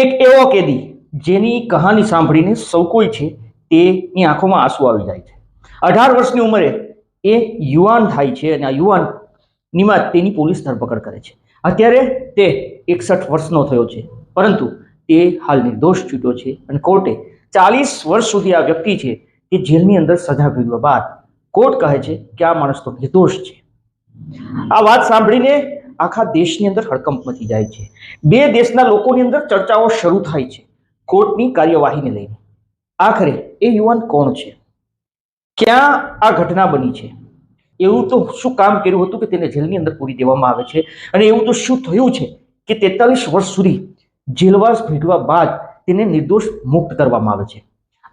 એક એવો કેદી જેની કહાની સાંભળીને સૌ કોઈ છે તેની આંખોમાં આંસુ આવી જાય છે. અઢાર વર્ષની ઉંમરે એ યુવાન થાય છે અને આ યુવાનનીમાં તેની પોલીસ ધરપકડ કરે છે. અત્યારે તે એકસઠ વર્ષનો થયો છે, પરંતુ તે હાલ નિર્દોષ છૂટ્યો છે અને કોર્ટે ચાલીસ વર્ષ સુધી આ વ્યક્તિ છે તે જેલની અંદર સજા ભોગવ્યા બાદ કોર્ટ કહે છે કે આ માણસ તો નિર્દોષ છે. આ વાત સાંભળીને આખા દેશની અંદર હડકંપ મચી જાય છે. બે દેશના લોકોની અંદર ચર્ચાઓ શરૂ થાય છે, કોર્ટની કાર્યવાહીને લઈને. આખરે, એ યુવાન કોણ છે? ક્યાં આ ઘટના બની છે? એવું તો શું કામ કર્યું હતું કે તેને જેલની અંદર પૂરી દેવામાં આવે છે? અને એવું તો શું થયું છે કે તેતાલીસ વર્ષ સુધી જેલવાસ ભેટવા બાદ તેને નિર્દોષ મુક્ત કરવામાં આવે છે?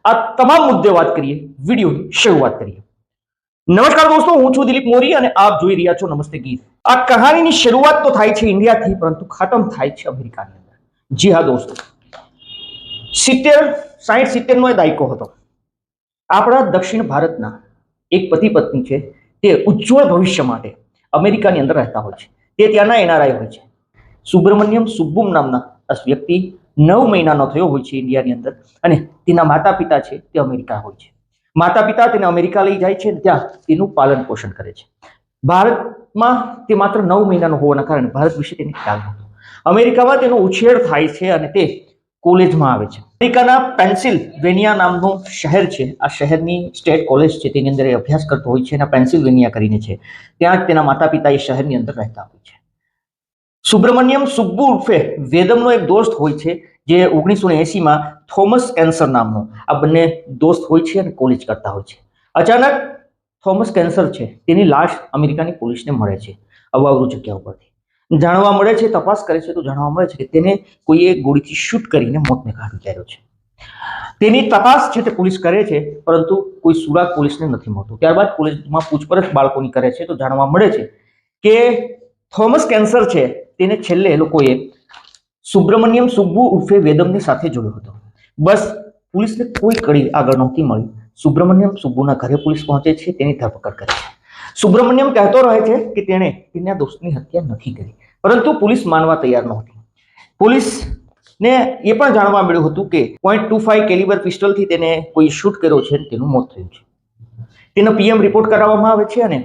આ તમામ મુદ્દે વાત કરીએ, વિડીયોની શરૂઆત કરીએ. નમસ્કાર દોસ્તો, હું છું દિલીપ મોરી અને આપ જોઈ રહ્યા છો નમસ્તે ગીત. આ કહાનીની શરૂઆત તો થાય છે ઇન્ડિયાથી પરંતુ ખતમ થાય છે અમેરિકાની અંદર. જી હા દોસ્તો. સિત્તેર, સાહીઠ, સિત્તેરનો એ દાયકો હતો. આપણા દક્ષિણ ભારતના એક પતિ પત્ની છે, તે ઉજ્જવળ ભવિષ્ય માટે અમેરિકાની અંદર રહેતા હોય છે. તે ત્યાંના એનઆરઆઈ હોય છે. સુબ્રમણ્યમ સુબ્બુમ નામના વ્યક્તિ નવ મહિનાનો થયો હોય છે ઇન્ડિયાની અંદર અને તેના માતા પિતા છે તે અમેરિકા હોય છે. માતા પિતા તેને અમેરિકા લઈ જાય છે ત્યાં તેનું પાલન પોષણ કરે છે. ભારતમાં તે માત્ર નવ મહિનાનો હોવાના કારણે ભારત વિશે તેને ખ્યાલ નહોતો. અમેરિકામાં તેનો ઉછેર થાય છે અને તે કોલેજમાં આવે છે. અમેરિકાના પેન્સિલ્વેનિયા નામનું શહેર છે. આ શહેરની સ્ટેટ કોલેજ છે. તેની અંદર એ અભ્યાસ કરતો હોય છે અને પેન્સિલ્વેનિયા કરીને છે. ત્યાં જ તેના માતા પિતા એ શહેરની અંદર રહેતા હોય છે. સુબ્રમણ્યમ સુબ્બુ ઉર્ફે વેદમનો એક દોસ્ત હોય છે. જે ઓગણીસો ને એસીમાં થોમસ કેન્સર નામનો આ બંને દોસ્ત હોય છે અને કોલેજ કરતા હોય છે. અચાનક થોમસ કેન્સર છે, તેની લાશ અમેરિકાની પોલીસને મળે છે, અવાવરૂ જગ્યા ઉપરથી. જાણવા મળે છે, તપાસ કરે છે, તો જાણવા મળે છે કે તેને કોઈએ ગોળીથી શૂટ કરીને મોતને ઘાટ ઉતાર્યો છે. તેની તપાસ છે તે પોલીસ કરે છે, પરંતુ કોઈ સુરાગ પોલીસને નથી મળતું. ત્યારબાદ પોલીસમાં પૂછપરછ બાળકોની કરે છે, તો જાણવા મળે છે કે થોમસ કેન્સર છે, તેને છેલ્લે લોકોએ સુબ્રમણ્યમ સુબ્બુ ઉર્ફે વેદમની સાથે જોયો હતો. બસ પોલીસને કોઈ કડી આગળ નહોતી મળી. સુબ્રમણ્યમ સુબ્બુના ઘરે પોલીસ પહોંચે છે, તેની ધરપકડ કરે છે. સુબ્રમણ્યમ કહેતો રહે છે કે તેણે તેના દોસ્તની હત્યા નથી કરી, પરંતુ પોલીસ માનવા તૈયાર નહોતી. પોલીસને એ પણ જાણવા મળ્યું હતું કે પોઈન્ટ ટુ ફાઈવ કેલિબર પિસ્ટલથી તેને કોઈ શૂટ કર્યો છે તેનું મોત થયું છે. તેનો પીએમ રિપોર્ટ કરાવવામાં આવે છે અને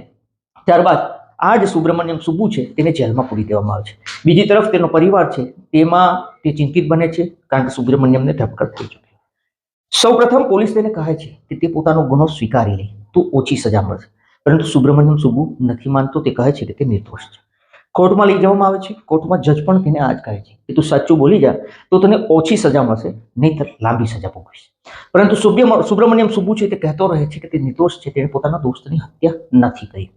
ત્યારબાદ આ જ સુબ્રમણ્યમ સુબ્બુ છે, તેને જેલમાં પૂરી દેવામાં આવે છે. બીજી તરફ તેનો પરિવાર છે, તેમાં તે ચિંતિત બને છે, કારણ કે સુબ્રમણ્યમને ધરપકડ થઈ ચૂકી સૌ પ્રથમ પોલીસ તેને કહે છે કે તે પોતાનો ગુનો સ્વીકારી લે, તો ઓછી સજા મળશે. પરંતુ સુબ્રમણ્યમ સુબ્બુ નથી માનતો, તે કહે છે કે તે નિર્દોષ છે. કોર્ટમાં લઈ જવામાં આવે છે, કોર્ટમાં જજ પણ તેને આ જ કહે છે કે તું સાચું બોલી જા, તો તને ઓછી સજા મળશે, નહીંતર લાંબી સજા ભોગવીશ. પરંતુ સુબ્રમણ્યમ સુબ્બુ છે તે કહેતો રહે છે કે તે નિર્દોષ છે, તેણે પોતાના દોસ્તની હત્યા નથી કરી.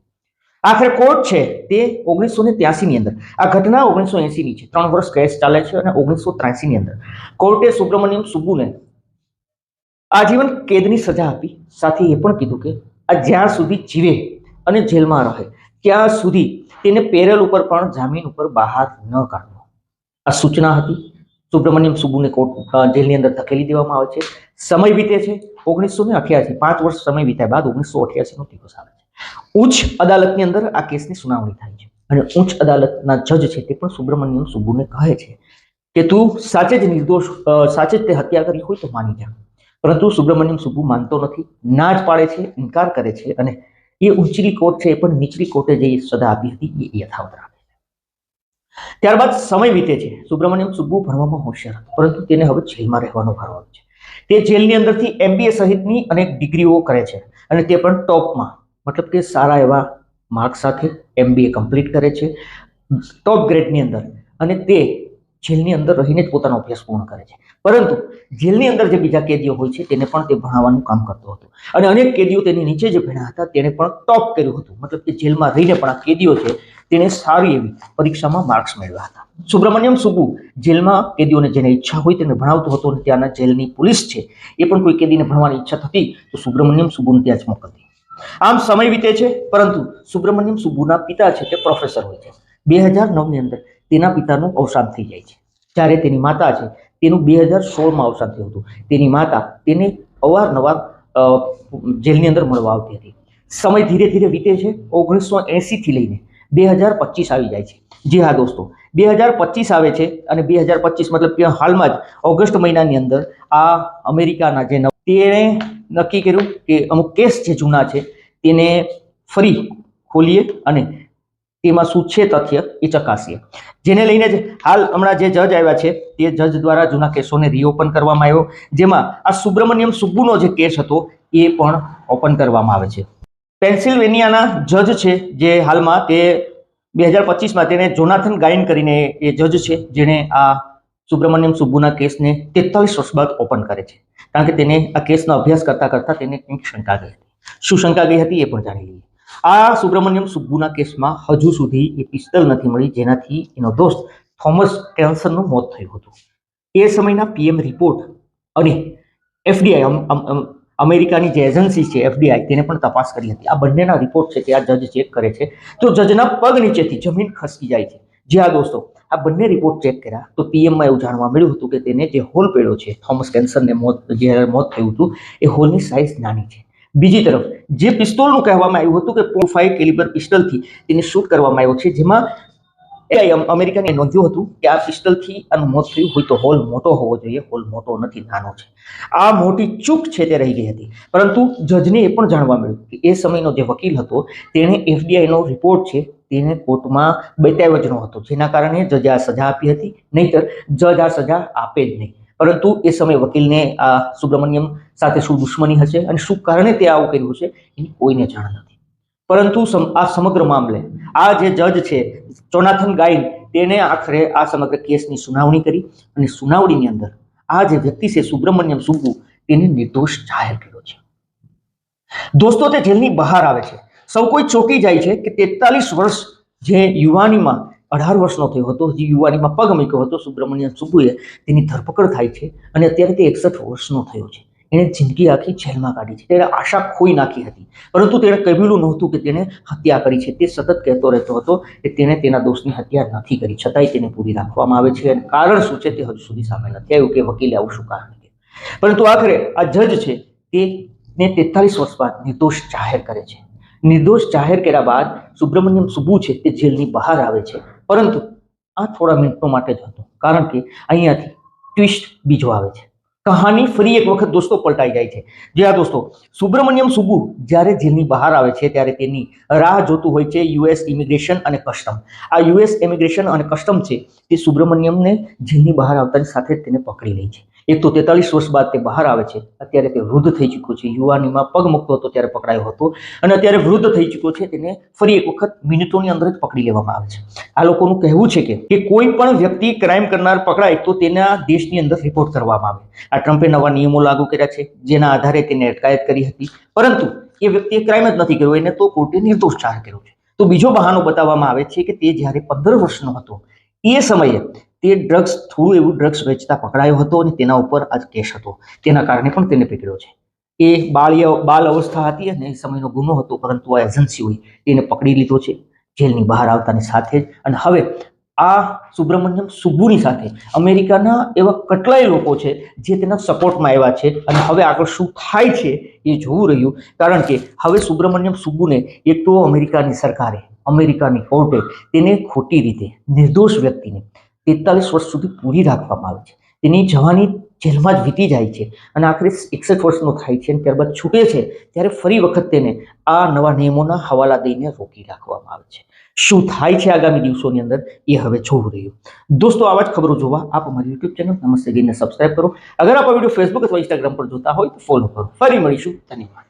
આખરે કોર્ટ છે તે ઓગણીસો ને ત્યાસીની અંદર. આ ઘટના ઓગણીસો એંસીની છે. ત્રણ વર્ષ કેસ ચાલે છે અને ઓગણીસો ત્ર્યાસીની અંદર. કોર્ટે સુબ્રમણ્યમ સુબ્બુને આજીવન કેદની સજા આપી. સાથે એ પણ કીધું કે આ જ્યાં સુધી જીવે અને જેલમાં રહે, ત્યાં સુધી તેને પેરેલ ઉપર પણ જામીન ઉપર બહાર ન કાઢવો. આ સૂચના હતી. સુબ્રમણ્યમ સુબ્બુને કોર્ટ જેલની અંદર ધકેલી દેવામાં આવે છે. સમય વીતે છે. ઓગણીસો ને અઠ્યાસી, પાંચ વર્ષ સમય વીત્યા બાદ ઓગણીસો અઠ્યાસી નો દિવસ આવે. ઉચ્ચ અદાલતની અંદર આ કેસની સુનાવણી થાય છે. અને ઉચ્ચ અદાલતના જજ છે તે પણ સુબ્રમણ્યમ સુબ્બુને કહે છે કે તું સાચે જ નિર્દોષ સાચે જ તે હત્યા કરી હોય તો માની જા. પરંતુ સુબ્રમણ્યમ સુબ્બુ માનતો નથી, ના જ પાડે છે, ઇનકાર કરે છે અને એ ઊંચી કોર્ટ છે એ પણ નીચલી કોર્ટે જે સજા આપી હતી એ યથાવત રાખે છે. ત્યારબાદ સમય વીતે છે. સુબ્રમણ્યમ સુબ્બુ ભણવામાં હોશિયાર હતો, પરંતુ તેને હવે જેલમાં રહેવાનો વારો આવે છે. તે જેલની અંદરથી એમબીએ સહિતની અનેક ડિગ્રીઓ કરે છે અને તે પણ ટોપમાં મતલબ કે સારા એવા માર્ક્સ સાથે એમબીએ કમ્પ્લીટ કરે છે. ટોપ ગ્રેડની અંદર અને તે જેલની અંદર રહીને જ પોતાનો અભ્યાસ પૂર્ણ કરે છે. પરંતુ જેલની અંદર જે બીજા કેદીઓ હોય છે, તેને પણ તે ભણાવવાનું કામ કરતો હતો. અને અનેક કેદીઓ તેની નીચે જે ભણ્યા હતા, તેણે પણ ટોપ કર્યું હતું. મતલબ કે જેલમાં રહીને પણ આ કેદીઓ છે, તેણે સારી એવી પરીક્ષામાં માર્ક્સ મેળવ્યા હતા. સુબ્રમણ્યમ સુગુ જેલમાં કેદીઓને જેને ઈચ્છા હોય તેને ભણાવતો હતો અને ત્યાંના જેલની પોલીસ છે, એ પણ કોઈ કેદીને ભણવાની ઈચ્છા થતી, તો સુબ્રમણ્યમ સુગુને ત્યાં જ મોકલતી. આમ સમય વીતે છે, પરંતુ સુબ્રમણ્યમ સુબ્બુના પિતા છે તે પ્રોફેસર હોય છે. બે હજાર અંદર તેના પિતાનું અવસાન થઈ જાય છે. જ્યારે તેની માતા છે, તેનું બે હજાર અવસાન થયું હતું. તેની માતા તેને અવારનવાર જેલની અંદર મળવા આવતી હતી. સમય ધીરે ધીરે વીતે છે, ઓગણીસો એંસીથી લઈને બે હજાર પચીસ આવી જાય છે. જી હા દોસ્તો બે હજાર પચીસ આવે છે અને બે હજાર પચીસ મતલબ કે હાલમાં જ ઓગસ્ટ મહિનાની અંદર આ અમેરિકાના જે તેણે નક્કી કર્યું કે અમુક કેસ જે જૂના છે, તેને ફરી ખોલીએ અને તેમાં શું છે તથ્ય એ ચકાસીએ. જેને લઈને જ હાલ હમણાં જે જજ આવ્યા છે, તે જજ દ્વારા જૂના કેસોને રીઓપન કરવામાં આવ્યો, જેમાં આ સુબ્રમણ્યમ સુબ્બુનો જે કેસ હતો, એ પણ ઓપન કરવામાં આવે છે. પેન્સિલ્વેનિયાના જજ છે, જે હાલમાં તે બે હજાર પચીસમાં તેને જોનાથન ગાયન કરીને એ જજ છે, જેણે આ સુબ્રમણ્યમ સુબ્બુના કેસને તેતાલીસ વર્ષ બાદ ઓપન કરે છે. કારણ કે તેને આ કેસનો અભ્યાસ કરતા કરતા તેને કંઈક શંકા ગઈ હતી. શું શંકા ગઈ હતી એ પણ જાણી લઈએ. આ સુબ્રમણ્યમ સુબ્બુના કેસમાં હજુ સુધી એ પિસ્તલ નથી મળી, જેનાથી એનો દોસ્ત થોમસ કેન્સરનું મોત થયું હતું. એ સમયના પીએમ રિપોર્ટ અને એફડીઆઈ અમેરિકાની જે એજન્સી છે, એફડીઆઈ, તેને પણ તપાસ કરી હતી. આ બંનેના રિપોર્ટ છે તે આ જજ ચેક કરે છે. તો જજના પગ નીચેથી જમીન ખસકી જાય છે. જે આ દોસ્તો આ બંને રિપોર્ટ ચેક કર્યા. તો પીએમમાં એવું જાણવા મળ્યું હતું કે તેને જે હોલ પડ્યો છે થોમસ કેન્સરને મોત, જે મોત થયું હતું, એ હોલની સાઇઝ નાની છે. બીજી તરફ, જે પિસ્તોલનું કહેવામાં આવ્યું હતું કે પો ફાઈવ કેલિબર પિસ્ટલથી તેને શૂટ કરવામાં આવ્યો છે, જેમાં અમેરિકાને નોંધ્યું હતું કે આ પિસ્ટલથી આનું મોત થયું હોય તો હોલ મોટો હોવો જોઈએ હોલ મોટો નથી, નાનો છે. આ મોટી ચૂક છે તે રહી ગઈ હતી. પરંતુ જજને એ પણ જાણવા મળ્યું કે એ સમયનો જે વકીલ હતો, તેણે એફડીઆઈનો રિપોર્ટ છે તેને કોર્ટમાં બતાવ્યો જ ન જેના કારણે જજે આ સજા આપી હતી, નહીતર જજ આ સજા આપે જ નહીં. પરંતુ એ સમયે વકીલને આ સુબ્રમણ્યમ સાથે શું દુશ્મની હશે અને શું કારણે તે આવું કર્યું છે, એની કોઈને જાણ નથી. પરંતુ આ સમગ્ર મામલે આ જે જજ છે, ચોનાથન ગાઈન તેને આખરે આ સમગ્ર કેસની સુનાવણી કરી અને સુનાવણીની અંદર આ જે વ્યક્તિ છે, સુબ્રમણ્યમ સુબ્બુ તેને નિર્દોષ જાહેર કર્યો છે. દોસ્તો, તે જેલની બહાર આવે છે. સૌ કોઈ ચોંકી જાય છે કે તેતાલીસ વર્ષ જે યુવાનીમાં અઢાર વર્ષનો થયો હતો, જે યુવાનીમાં પગ મૂક્યો હતો સુબ્રમણ્યમ સુબ્બુએ, તેની ધરપકડ થાય છે અને અત્યારે તે એકસઠ વર્ષનો થયો છે. એણે જિંદગી આખી જેલમાં કાઢી છે. તેણે આશા ખોઈ નાખી હતી. પરંતુ તેણે કહેલું નહોતું કે તેણે હત્યા કરી છે. તે સતત કહેતો રહેતો હતો કે તેણે તેના દોસ્તની હત્યા નથી કરી. છતાંય તેને પૂરી રાખવામાં આવે છે અને કારણ શું છે તે હજુ સુધી સામે નથી આવ્યું કે વકીલે આવું શું કારણ કે પરંતુ આખરે આ જજ છે તેને તેતાલીસ વર્ષ બાદ નિર્દોષ જાહેર કરે છે. નિર્દોષ જાહેર કર્યા બાદ સુબ્રમણ્યમ સુબુ છે તે જેલની બહાર આવે છે. પરંતુ આ થોડા મિનિટો માટે જ હતું. કારણ કે અહીંયાથી ટ્વિસ્ટ બીજો આવે છે. કહાની ફરી એક વખત દોસ્તો પલટાઈ જાય છે. જે આ દોસ્તો સુબ્રમણ્યમ સુબુ જ્યારે જેલની બહાર આવે છે ત્યારે તેની રાહ જોતું હોય છે યુએસ ઇમિગ્રેશન અને કસ્ટમ. આ યુએસ ઇમિગ્રેશન અને કસ્ટમ છે તે સુબ્રમણ્યમને જેલની બહાર આવતાની સાથે તેને પકડી લે છે. એક તો તેતાલીસ વર્ષ બાદ તે બહાર આવે છે. અત્યારે તે વૃદ્ધ થઈ ચૂક્યો છે. યુવાનીમાં પગ મૂકતો હતો ત્યારે પકડાયો હતો અને અત્યારે વૃદ્ધ થઈ ચૂક્યો છે. તેને ફરી એક વખત મિનિટોની અંદર જ પકડી લેવામાં આવે છે. આ લોકોનું કહેવું છે કે કે કોઈ પણ વ્યક્તિ ક્રાઇમ કરનાર પકડાય તો તેના દેશની અંદર રિપોર્ટ કરવામાં આવે. આ ટ્રમ્પે નવા નિયમો લાગુ કર્યા છે, જેના આધારે તેને અટકાયત કરી હતી. પરંતુ એ વ્યક્તિએ ક્રાઇમ જ નથી કર્યો, એને તો કોર્ટે નિર્દોષ જાહેર કર્યો છે. તો બીજો બહાનો બતાવવામાં આવે છે કે તે જ્યારે પંદર વર્ષનો હતો, એ સમયે તે ડ્રગ્સ થોડું એવું ડ્રગ્સ વેચતા પકડાયો હતો અને તેના ઉપર આ કેસ હતો. તેના કારણે પણ તેને પકડ્યો છે. એ બાળ્ય બાલ અવસ્થા હતી અને એ સમયનો ગુનો હતો, પરંતુ આ એજન્સીઓએ તેને પકડી લીધો છે. જેલની બહાર આવતાની સાથે જ અને હવે આ સુબ્રમણ્યમ સુબ્બુની સાથે અમેરિકાના એવા કેટલાય લોકો છે જે તેના સપોર્ટમાં આવ્યા છે અને હવે આગળ શું થાય છે એ જોવું રહ્યું. કારણ કે હવે સુબ્રમણ્યમ સુબ્બુને એક તો અમેરિકાની સરકારે, અમેરિકાની કોર્ટે તેને ખોટી રીતે, નિર્દોષ વ્યક્તિને તેતાલીસ વર્ષ સુધી પૂરી રાખવામાં આવે છે. તેની જવાની જેલમાં જ વીતી જાય છે અને આખરે એકસઠ વર્ષનો થાય છે અને ત્યારબાદ છૂટે છે, ત્યારે ફરી વખત તેને આ નવા નિયમોના હવાલા દઈને રોકી રાખવામાં આવે છે. શું થાય છે આગામી દિવસોની અંદર એ હવે જોવું રહ્યું. દોસ્તો, આવા જ ખબરો જોવા આપ અમારી યુટ્યુબ ચેનલ નમસ્તે ગઈને સબસ્ક્રાઇબ કરો. અગર આપ વીડિયો ફેસબુક અથવા ઇન્સ્ટાગ્રામ પર જોતા હોય તો ફોલો કરો. ફરી મળીશું. ધન્યવાદ.